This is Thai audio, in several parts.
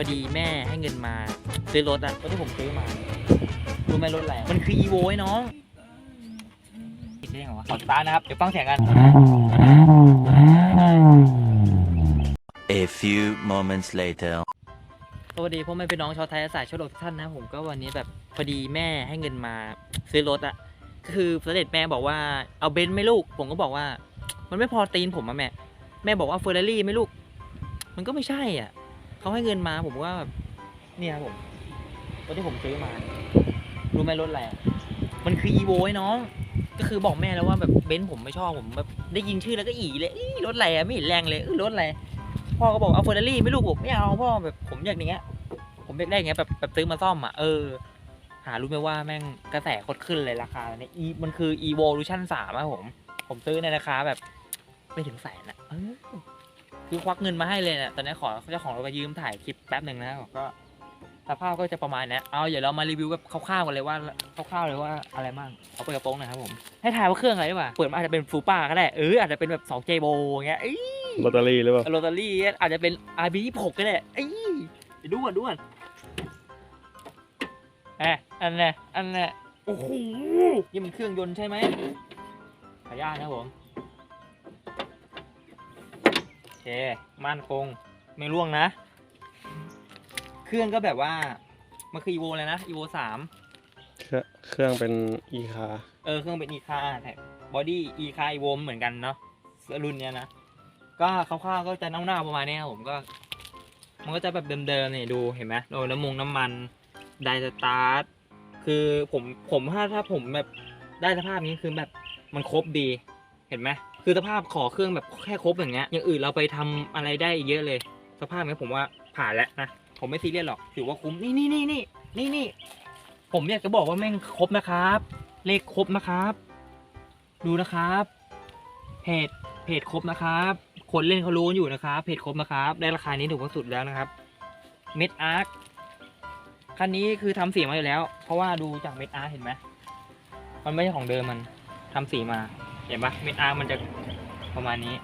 อดีแม่ให้เงินมา ซื้อรถอะรถที่ผมซื้อมา รู้ไหมรถอะไร มันคือ e v o ไอ้น้องติดได้ยังวะขอสตาร์ทนะครับ เดี๋ยวฟังเสียงกัน A few moments later. สวัสดีพ่อแม่พี่น้องชาวไทยอาสายชาวโลกทุกท่านนะผมก็วันนี้แบบพอดีแม่ให้เงินมาซื้อรถอะก็คือเสด็จแม่บอกว่าเอาเบนซ์ไหม่ลูก ผมก็บอกว่า มันไม่พอตีนผมอะแม่ แม่บอกว่าเฟอร์รารี่ไหม่ลูก มันก็ไม่ใช่อะ เขาให้เงินมาผมว่าแบบเนี่ยครับผมรถที่ผมซื้อมารู้ไหมรถอะไรมันคือ e v o ไอ้น้อง ก็คือบอกแม่แล้วว่าแบบเบนซ์ผมไม่ชอบผมแบบได้ยินชื่อแล้วก็อีเลยรถอะไรอะไม่เห็นแรงเลยรถอะไรพ่อก็บอกเอาเฟอร์รารี่ไม่ลูกบอกไม่เอาพ่อแบบผมอยากอย่างเงี้ย ผมอยากได้อย่างเงี้ยแบบแบบซื้อมาซ่อมอะเออ หารู้ไหมว่าแม่งกระแสคตรขึ้นเลยราคาเนี่ยอีมันคือ evolution 3อะผม ผมซื้อในราคาแบบไม่ถึงแสนอะเออ คือควักเงินมาให้เลยเนี่ยตอนนี้ขอเจ้าของรถมายืมถ่ายคลิปแป๊บหนึ่งนะก็สภาพก็จะประมาณเนี้ยเอาเดี๋ยวเรามารีวิวแบบคร่าวๆกันเลยว่าคร่าวๆเลยว่าอะไรบ้างเอาเปิดกระโปรงหนะครับผมให้ถ่ายว่าเครื่องอะไรดีกว่าเปิดมาอาจจะเป็นฟูป้าก็ได้เอออาจจะเป็นแบบ2 j b o อย่างเงี้ยเอ้ยลอตเตอรี่หรือเปล่าโรตารี่อาจจะเป็น RB 2 6ก็ได้เอ้ยเดี๋ยวดูก่อนดูก่อนแอะอันเนี้ยอันเนี้ยโอ้โหนี่มันเครื่องยนต์ใช่ไหมขออนุญาตนะครับผม เค มั่นคง ไม่ร่วงนะ เครื่องก็แบบว่า มันคือ evo เลยนะ evo สามเครื่องเครื่องเป็นอีคาเออ เครื่องเป็น e คาแต่บอดี้ e คา evo เหมือนกันเนาะรุ่นเนี้ยนะ ก็คร่าวๆก็จะเน่าๆประมาณเนี้ยครับผมก็ มันก็จะแบบเดิมๆเนี่ยดูเห็นไหมโดนน้ำมงน้ำมันไดสตาร์ทคือผมผมถ้าถ้าผมแบบได้สภาพนี้คือแบบมันครบดี เห็นไหม คือสภาพขอเครื่องแบบแค่ครบอย่างเงี้ยอย่างอื่นเราไปทำอะไรได้อีกเยอะเลย สภาพนี้ผมว่าผ่านแล้วนะผมไม่ซีเรียสหรอกถือว่าคุ้มนี่นี่นี่นี่นี่นี่ผมอยากจะบอกว่าแม่งครบนะครับ เลขครบนะครับ ดูนะครับเพจเพจครบนะครับคนเล่นเขารู้กันอยู่นะครับเพจครบนะครับได้ราคานี้ถูกที่สุดแล้วนะครับเม็ดอาร์คคันนี้คือทำสีมาอยู่แล้ว เพราะว่าดูจากเม็ดอาร์คเห็นไหมมันไม่ใช่ของเดิมมันทำสีมา เห็นปะเม็ดอาร์มันจะประมาณนี้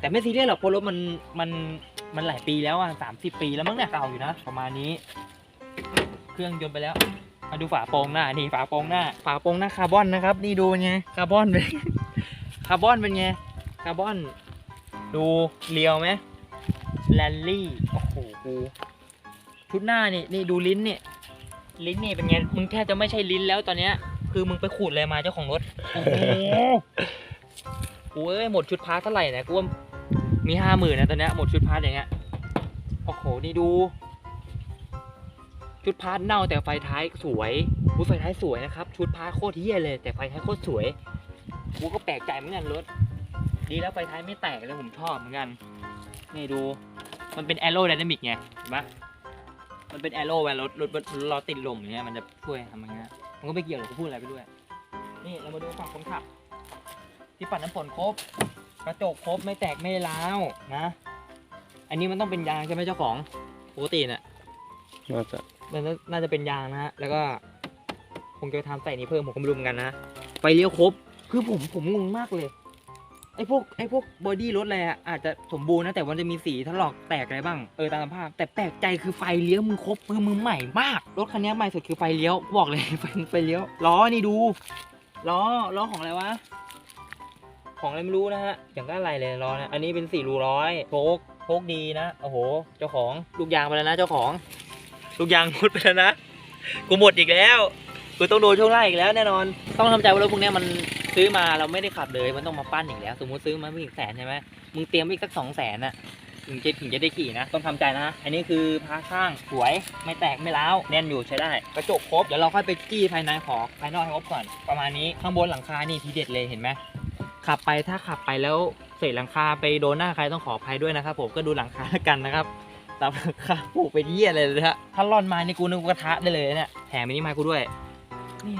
แต่ไม่ซีเรียสหรอกเพราะรถมันมันมันหลายปีแล้วอะสามสิบปีแล้วมั้งเนี่ยเก่าอยู่นะประมาณนี้ เครื่องยนต์ไปแล้ว มาดูฝาโปรงหน้านี่ฝาโปรงหน้า ฝาโปรงหน้าคาร์บอนนะครับ นี่ดูเป็นไงคาร์บอนเป็นคาร์บอนเป็นไงคาร์บอน ดูเรียวไหมแลนลี่โอ้โหกูชุดหน้านี่นี่ดูลิ้นนี่ลิ้นนี่เป็นไงมึงแทบจะไม่ใช่ลิ้นแล้วตอนเนี้ย คือมึงไปขูดอะไรมาเจ้าของรถโอ้โหกูเอ้ยหมดชุดพาร์ทเท่าไหร่นะกูว่ามีห้าหมื่นนะตอนเนี้ยหมดชุดพาร์ทอย่างเงี้ยโอ้โหนี่ดู ชุดพาร์ทเน่าแต่ไฟท้ายสวยกูไฟท้ายสวยนะครับ ชุดพาร์ทโคตรเฮี้ยเลย แต่ไฟท้ายโคตรสวยกูก็แปลกใจเหมือนกันรถ ดีแล้วไฟท้ายไม่แตกเลยผมชอบเหมือนกันนี่ดู มันเป็นแอโร d y นามิกไงเห็นปะมันเป็นแอโรเวลารถรถรถเราติดลมอย่างเงี้ยมันจะช่วยทำอย่างเงี้ย มันก็ไม่เกี่ยวหรอกกูพูดอะไรไปด้วย นี่เรามาดูฝั่งคนขับ ที่ปัดน้ำฝนครบ กระจกครบไม่แตกไม่ร้าวนะ อันนี้มันต้องเป็นยางใช่ไหมเจ้าของปกติเนี่ยน่าจะมันน่าจะเป็นยางนะฮะแล้วก็คงจะทำใส่นี้เพิ่มผมก็ไม่รู้เหมือนกันนะไฟเลี้ยวครบ คือผมผมงงมากเลย ไอ้พวกไอ้พวกบอดี้รถอะไรอะอาจจะสมบูรณ์นะแต่มันจะมีสีถลอกแตกอะไรบ้างเออตามสภาพ แต่แปลกใจคือไฟเลี้ยวมึงครบคือมึงใหม่มากรถคันนี้ใหม่สุดคือไฟเลี้ยวบอกเลยไฟไฟเลี้ยวล้อนี่ดูล้อล้อของอะไรวะของอะไรไม่รู้นะฮะอย่างก็อะไรเลยล้อนะอันนี้เป็นสี่รูร้อยโชคโชคดีนะโอ้โห เจ้าของลูกยางไปแล้วนะเจ้าของลูกยางหมดไปแล้วนะกูหมดอีกแล้วกูต้องโดนช่วงล่าอีกแล้วแน่นอน ต้องทำใจว่ารถพวกนี้มัน ซื้อมาเราไม่ได้ขับเลยมันต้องมาปั้นอีกแล้ว สมมติซื้อมาไม่ถึงแสนใช่ไหมมึงเตรียมอีกสักสองแสนน่ะถึงจะถึงจะได้ขี่นะ ต้องทำใจนะ อันนี้คือพาข้างสวยไม่แตกไม่ร้าวแน่นอยู่ใช้ได้ กระจกครบเดี๋ยวเราค่อยไปจี้ภายในขอภายนอกให้ครบก่อน ประมาณนี้ข้างบนหลังคานี่ทีเด็ดเลยเห็นไหมขับไปถ้าขับไปแล้วเศษหลังคาไปโดนหน้าใครต้องขออภัยด้วยนะครับผมก็ดูหลังคาแล้วกันนะครับตามหลังคาปลูกเป็นเยี่ยเลยนะฮะถ้าร่อนมานี่กูนึกกระทะได้เลยเนี่ยแถมอันนี้มากูด้วยนี่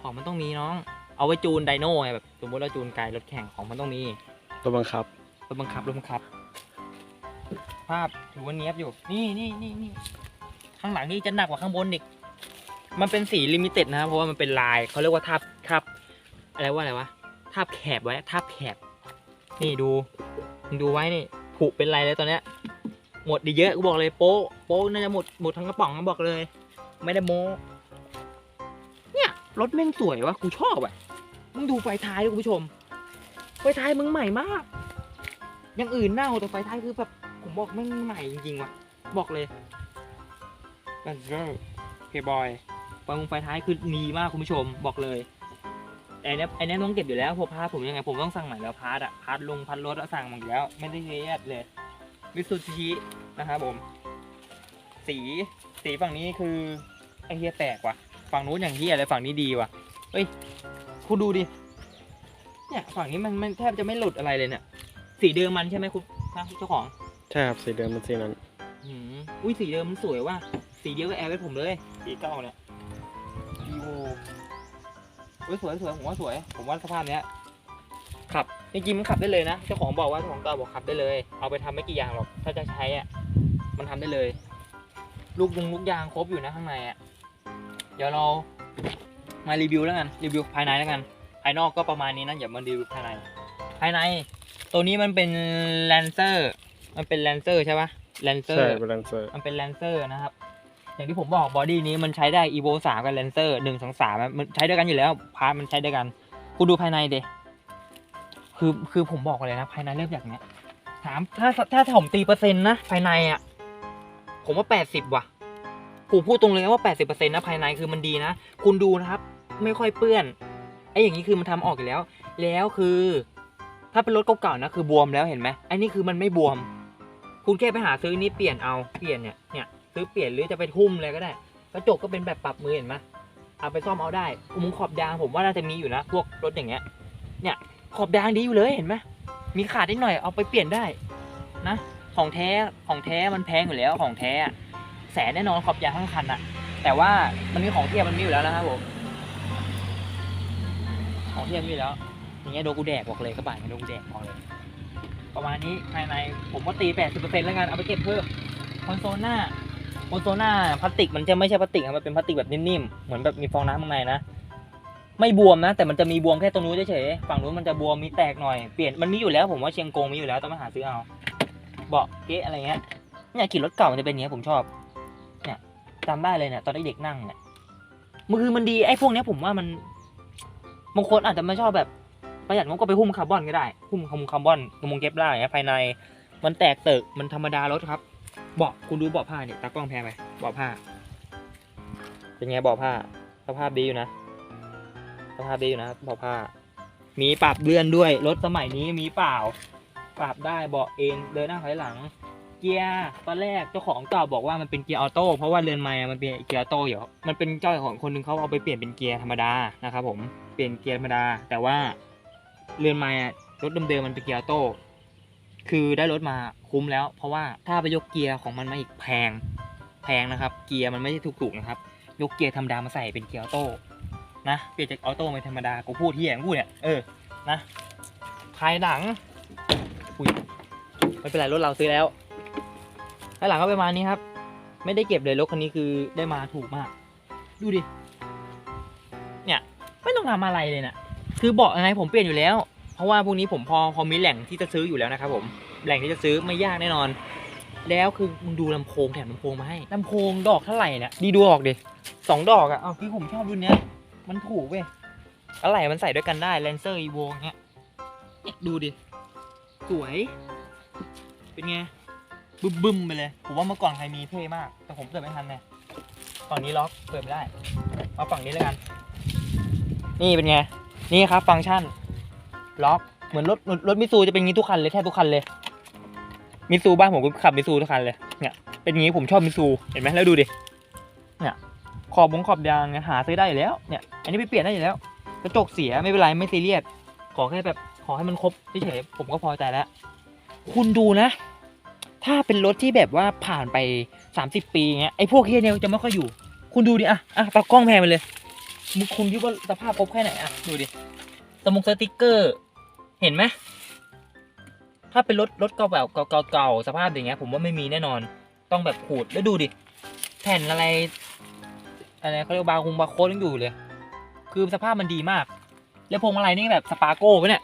ของมันต้องมีน้อง เอาไว้จูนไดโน่ไงแบบสมมติเราจูนไกลรถแข่งของมันต้องมีตัวบังคับ รถบังคับรถบังคับ ภาพถือว่าเนี้ยบอยู่ นี่นี่นี่นี่ข้างหลังนี่จะหนักกว่าข้างบนอีก มันเป็นสีลิมิเต็ดนะครับเพราะว่ามันเป็นลายเขาเรียกว่าทับทับ อะไรว่าอะไรวะทับแคบไว้ทับแคบนี่ดูมึงดูไว้นี่ผุเป็นไรเลยตอนเนี้ย หมดดีเยอะกูบอกเลยโป๊ะโป๊ะน่าจะหมดหมดทั้งกระป๋องนะบอกเลย ไม่ได้โม้เนี่ยรถแม่งสวยวะกูชอบอะ มึงดูไฟท้ายดิคุณผู้ชม ไฟท้ายมึงใหม่มาก อย่างอื่นเน่าแต่ไฟท้ายคือแบบผมบอกแม่งใหม่จริงๆว่ะ บอกเลยกันเซอร์เคบอยไฟมุงไฟท้ายคือดีมากคุณผู้ชมบอกเลยแต่อันเนี้ยไอ้นี้ยต้องเก็บอยู่แล้วพวกพาร์ผมยังไงผมต้องสั่งใหม่แล้วพาร์ทอะพาร์ทลงพันรถอะสั่งมาอยู่แล้ว ไม่ได้เรียดเลยมิสุชินะครับผม สีสีฝั่งนี้คือไอเฮียแตกว่ะ ฝั่งนู้นอย่างเฮียเลยฝั่งนี้ดีว่ะเฮ้ย คุณดูดิ เนี่ยฝั่งนี้มันมันแทบจะไม่หลุดอะไรเลยเนี่ย สีเดิมมันใช่ไหมคุณนะเจ้าของ ใช่ครับสีเดิมมันสีนั้น อืมอุ้ยสีเดิมมันสวยว่ะ สีเดียวกับแอร์ไว้ผมเลย สีเก้าเนี่ยดีโวอุ้ยสวยสวยผมว่าสวย ผมว่าสภาพเนี้ย ขับจริงๆมันขับได้เลยนะ เจ้าของบอกว่าเจ้าของเก่าบอกขับได้เลย เอาไปทำไม่กี่อย่างหรอก ถ้าจะใช้อะ มันทำได้เลย ลูกยงลูกยางครบอยู่นะข้างในอะ เดี๋ยวเรา มารีวิวแล้วกันรีวิวภายในแล้วกัน ภายนอกก็ประมาณนี้นะอย่ามารีวิวภายใน ภายใน ตัวนี้มันเป็นแลนเซอร์ มันเป็นแลนเซอร์ใช่ปะแลนเซอใช่ร์เป็นแลนเซอร์มันเป็นแลนเซอร์นะครับ อย่างที่ผมบอกบอดี้นี้มันใช้ได้ evo 3กับแลนเซอร์หนึ่งสองสามมันใช้ด้วยกันอยู่แล้วพาร์ทมันใช้ด้วยกันคุณดูภายในเดคือคือผมบอกเลยนะภายในเริ่มจากเนี้ยถามถ้าถ้าผมตีเปอร์เซ็นต์นะภายในอะผมว่าแปดสิบว่ะผมพูดตรงเลยว่าแปดสิบเปอร์เซ็นต์นะภายในคือมันดีนะ คุณดูนะครับ ไม่ค่อยเปื้อนไอ้อย่างนี้คือมันทำออกอยู่แล้ว แล้วคือ ถ้าเป็นรถเก่าๆนะคือบวมแล้วเห็นไหมไอ้นี่คือมันไม่บวม คุณแค่ไปหาซื้อนี่เปลี่ยนเอาเปลี่ยนเนี่ยเนี่ยซื้อเปลี่ยนหรือจะไปทุ่มเลยก็ได้กระจกก็เป็นแบบปรับมือเห็นไหมเอาไปซ่อมเอาได้มุมขอบยางผมว่าน่าจะมีอยู่นะพวกรถอย่างเงี้ย เนี่ยขอบยางดีอยู่เลยเห็นไหมมีขาดนิดหน่อยเอาไปเปลี่ยนได้นะของแท้ของแท้มันแพงอยู่แล้วของแท้แสนแน่นอนขอบยางทั้งคันอะแต่ว่ามันมีของเทียบมันมีอยู่แล้วนะครับผม ของเทียบมีอยู่แล้ว อย่างเงี้ยโดกูแดกบอกเลยกระบะเนี่ยโดกูแดกบอกเลย ประมาณนี้ภายในผมก็ตี 80%แล้วกันเอาไปเก็บเพิ่มคอนโซลหน้าคอนโซลหน้าพลาสติกมันจะไม่ใช่พลาสติกครับมันเป็นพลาสติกแบบนิ่มๆเหมือนแบบมีฟองน้ำข้างในนะไม่บวมนะ แต่มันจะมีบวมแค่ตรงนู้นเฉยๆฝั่งนู้นมันจะบวมมีแตกหน่อยเปลี่ยนมันมีอยู่แล้วผมว่าเชียงกงมีอยู่แล้วต้องมาหาซื้อเอาเบาะเก๊ะอะไรเงี้ยเนี่ยขี่รถเก่ามันจะเป็นอย่างเงี้ยผมชอบเนี่ยจำได้เลยเนี่ยตอนเด็กๆนั่งเนี่ยมันคือมันดีไอ้พวกเนี้ยผมว่ามัน บางคนอาจจะไม่ชอบแบบประหยัดงบก็ไปหุ้มคาร์บอนก็ได้ หุ้มหุ้มคาร์บอนกระมงเก็บได้ภายใน มันแตกเติกมันธรรมดารถครับเบาะคุณดูเบาะผ้าเนี่ยตากล้องแพงไปเบาะผ้า เป็นไงเบาะผ้า สภาพดีอยู่นะ สภาพดีอยู่นะเบาะผ้า มีปรับเลื่อนด้วยรถสมัยนี้มีเปล่า ปรับได้เบาะเองเดินหน้าถอยหลัง กียร์ตอนแรกเจ้าของเก่าบอกว่ามันเป็นเกียร์ออโต้เพราะว่าเรือนไม้มันเป็นเกียร์ออโต้อยู่มันเป็นเจ้าของคนหนึงเขาเอาไปเปลี่ยนเป็นเกียร์ธรรมดานะครับผมเปลี่ยนเกียร์ธรรมดา แต่ว่าเรือนไม้รถเดิมๆมันเป็นเกียร์ออโต้คือได้รถมาคุ้มแล้ว เพราะว่าถ้าไปยกเกียร์ของมันมาอีกแพงแพงนะครับ เกียร์มันไม่ใช่ถูกๆนะครับ ยกเกียร์ธรรมดามาใส่เป็นเกียร์ออโต้นะเปลี่ยนจากออโต้เป็นธรรมดากูพูดที่อย่างกูเนี่ยเออนะภายหลังอุ้ยไม่เป็นไรรถเราซื้อแล้ว ภายหลังก็ประมาณนี้ครับ ไม่ได้เก็บเลยรถคันนี้คือได้มาถูกมาก ดูดิ เนี่ย ไม่ต้องทำอะไรเลยนะคือเบาะยังไงผมเปลี่ยนอยู่แล้ว เพราะว่าพวกนี้ผมพอพอมีแหล่งที่จะซื้ออยู่แล้วนะครับผม แหล่งที่จะซื้อไม่ยากแน่นอน แล้วคือมึงดูลำโพงแถมลำโพงมาให้ลำโพงดอกเท่าไหร่เนี่ยดีดูออกดิสองดอกอะเอาที่ผมชอบรุ่นเนี้ย มันถูกเว้ยอะไรมันใส่ด้วยกันได้เลนเซอร์อีโวเงี้ยเนี่ยดูดิ สวย เป็นไง บึ้มบึ้มๆไปเลย ผมว่าเมื่อก่อนใครมีเท่มาก แต่ผมเกิดไม่ทันไงฝั่งนี้ล็อกเปิดไม่ได้ มาฝั่งนี้แล้วกัน นี่เป็นไง นี่ครับฟังก์ชัน ล็อก เหมือนรถรถมิซูจะเป็นงี้ทุกคันเลยแทบทุกคันเลย มิซูบ้านผมก็ขับมิซูทุกคันเลย เนี่ย เป็นอย่างงี้ผมชอบมิซู เห็นไหมแล้วดูดิ เนี่ย ขอบบงขอบยางหาซื้อได้อยู่แล้ว เนี่ย อันนี้ไปเปลี่ยนได้อยู่แล้ว กระจกเสียไม่เป็นไรไม่ซีเรียส ขอแค่แบบขอให้มันครบเฉยผมก็พอใจแล้ว คุณดูนะ ถ้าเป็นรถที่แบบว่าผ่านไป 30 ปีเงี้ยไอ้พวกเฮียเนี่ยจะไม่ค่อยอยู่ คุณดูดิอะอะตากล้องแพงไปเลยมึงคุณคิดว่าสภาพครบแค่ไหนอะดูดิสมงสติกเกอร์ เห็นไหมถ้าเป็นรถรถเก่าแบบเก่าๆเก่าๆสภาพอย่างเงี้ย ผมว่าไม่มีแน่นอน ต้องแบบขูดแล้วดูดิแผ่นอะไรอะไรเขาเรียกว่าบาร์คุงบาร์โค้ดยังอยู่เลย คือสภาพมันดีมาก แล้วพวงมาลัยนี่แบบสปาโก้ปะเนี่ย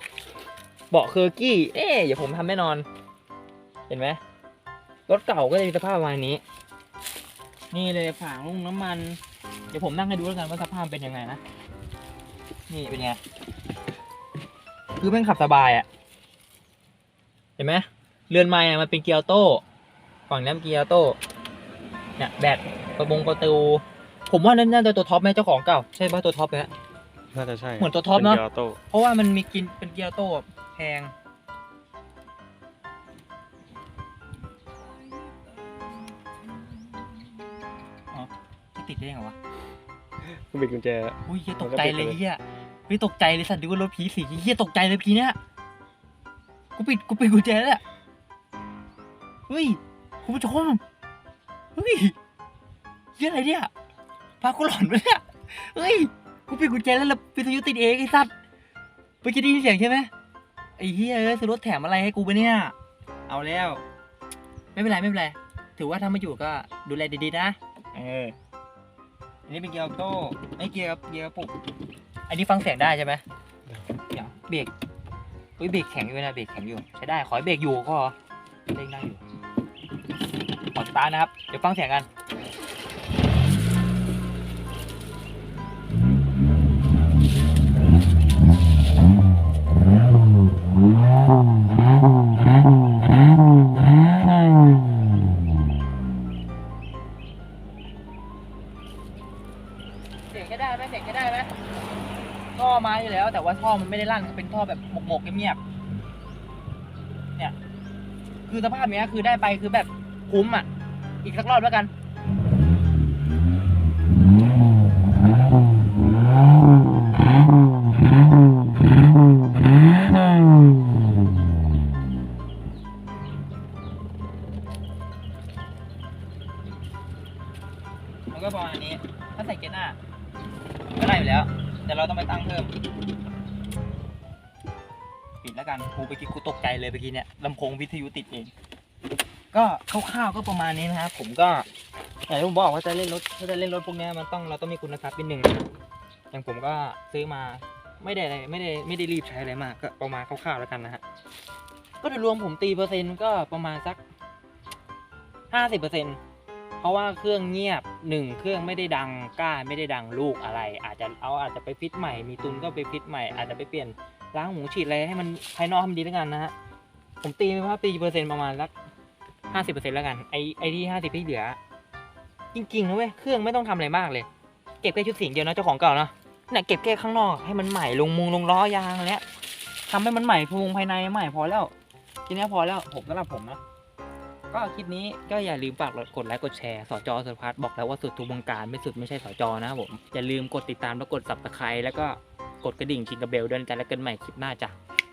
เบาะเคอร์กี้เอ๊ะอย่าผมทำแน่นอน เห็นไหม รถเก่าก็จะมีสภาพประมาณนี้ นี่เลยฝางลุงน้ำมัน เดี๋ยวผมนั่งให้ดูแล้วกันว่าสภาพเป็นยังไงนะ นี่เป็นไง คือแม่งขับสบายอะ่ะ เห็นไหมเรือนไม้อะมันเป็นเกียร์ออโต้ ฝั่งนี้เป็นเกียร์ออโต้เนี่ยแบตประบงประตู ผมว่านั่นน่าจะตัวท็อปไหมเจ้าของเก่า ใช่ป่ะตัวท็อปไหมฮะน่าจะใช่เหมือนตัวท็อปเนอะป็กียร์ออโต้เพราะว่ามันมีกินเป็นเกียร์ออโต้แพง ได้ยังไงวะก็บิดกุญแจอุ้ยเฮียตกใจเลยเฮียเฮ้ยตกใจเลยสัตว์ดูว่ารถผีสิเฮียตกใจเลยพีเนี้ยกูปิดกูปิดกุญแจแล้วเนี่ยเฮ้ยคุณผู้ชมเฮ้ยเฮียอะไรเนี่ยพากูหลอนไปะเนี่ยเฮ้ยกูปิดกุญแจแล้วแล้ววิทยุติดเองไอ้สัตว์เมื่อกี้ได้ยินเสียงใช่ไหมไอ้เฮียเอ้ยซื้อรถแถมอะไรให้กูไปะเนี่ย เอาแล้ว ไม่เป็นไรไม่เป็นไร ถือว่าถ้าไม่อยู่ก็ดูแลดีๆนะ เอออั นนี้เป็นเกียร์ออโต้ไอ้เกียร์เกียร์ปุกอันนี้ฟังเสียงได้ใช่ไหมเดี๋ยวเบรกอุ้ยเบรกแข็งอยู่นะเบรกแข็งอยู่ใช้ได้ขอให้เบรกอยู่ก็เร่งได้อยู่ขอสตาร์ทนะครับ เดี๋ยวฟังเสียงกัน เสียงก็ได้ไหมเสียงก็ได้ไหมท่อมาอยู่แล้ว แต่ว่าท่อมันไม่ได้ลั่นเป็นท่อแบบหมกๆเงียบๆเนี่ย คือสภาพเนี้ยคือได้ไปคือแบบคุ้มอะ อีกสักรอบแล้วกันอ แล้ว แต่เราต้องไปตั้งเพิ่ม ปิดแล้วกันกูไปกินกูตกใจเลยเมื่อกี้เนี่ยลำโพงวิทยุติดเอง ก็คร่าวๆก็ประมาณนี้นะครับผมก็อย่างที่ผมบอกว่าจะเล่นรถถ้าจะเล่นรถพวกเนี้ยมันต้องเราต้องมีคุณทรัพย์นิดนึงอย่างผมก็ซื้อมาไม่ได้อะไรไม่ได้ไม่ได้รีบใช้อะไรมากก็ประมาณคร่าวๆแล้วกันนะฮะก็โดยรวมผมตีเปอร์เซ็นต์ก็ประมาณสักห้าสิบเปอร์เซ็นต์ เพราะว่าเครื่องเงียบหนึ่งเครื่องไม่ได้ดังกล้าไม่ได้ดังลูกอะไร อาจจะเอาอาจจะไปฟิตใหม่มีตุนก็ไปฟิตใหม่อาจจะไปเปลี่ยนล้างหมูฉีดอะไรให้มันภายนอกให้มันดีแล้วกันนะฮะผมตีไปว่าตีเปอร์เซ็นต์ประมาณสักห้าสิบเปอร์เซ็นต์แล้วกันไอไอที่ห้าสิบที่เหลือจริงๆนะเว้ยเครื่องไม่ต้องทำอะไรมากเลย เก็บแค่ชุดสีเดียวนะเจ้าของเก่าเนาะเนี่ยเก็บแค่ข้างนอกให้มันใหม่ลงมุงลงล้อยางอะไรเนี้ยทำให้มันใหม่พุงภายในใหม่พอแล้วทีนี้พอแล้วผมสำหรับผมนะ ก็คลิปนี้ก็อย่าลืมฝากกดไลค์กดแชร์สจสุพัฒน์บอกแล้วว่าสุดทุกวงการไม่สุดไม่ใช่สจนะครับผมอย่าลืมกดติดตามและกดสับตะไคร้แล้วก็กดกระดิ่งชิงกระเบลด้วยกันแล้วกันใหม่คลิปหน้าจ้ะ